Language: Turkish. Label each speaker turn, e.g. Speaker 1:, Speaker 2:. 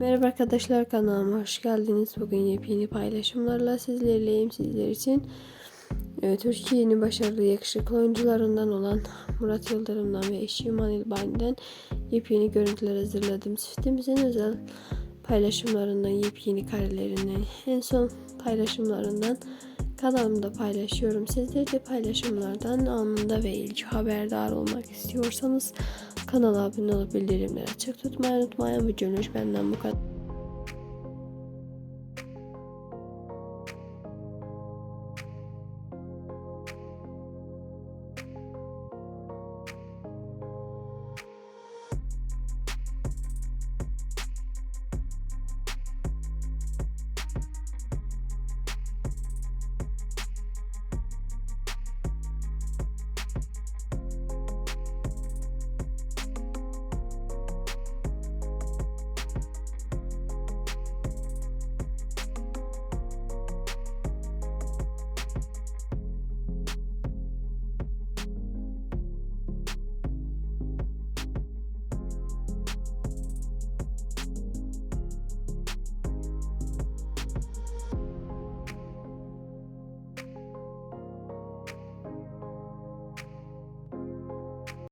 Speaker 1: Merhaba arkadaşlar kanalıma hoş geldiniz. Bugün yepyeni paylaşımlarla sizlerleyim. Sizler için e, Türkiye'nin başarılı yakışıklı oyuncularından olan Murat Yıldırım'dan ve eşi İman İlbani'den yepyeni görüntüler hazırladım. Çiftimizin özel paylaşımlarından yepyeni karelerini en son paylaşımlarından kanalımda paylaşıyorum. Sizler de paylaşımlardan anında ve ilk haberdar olmak istiyorsanız kanala abone olup bildirimleri açık tutmayı unutmayın. Bu benden bu kadar.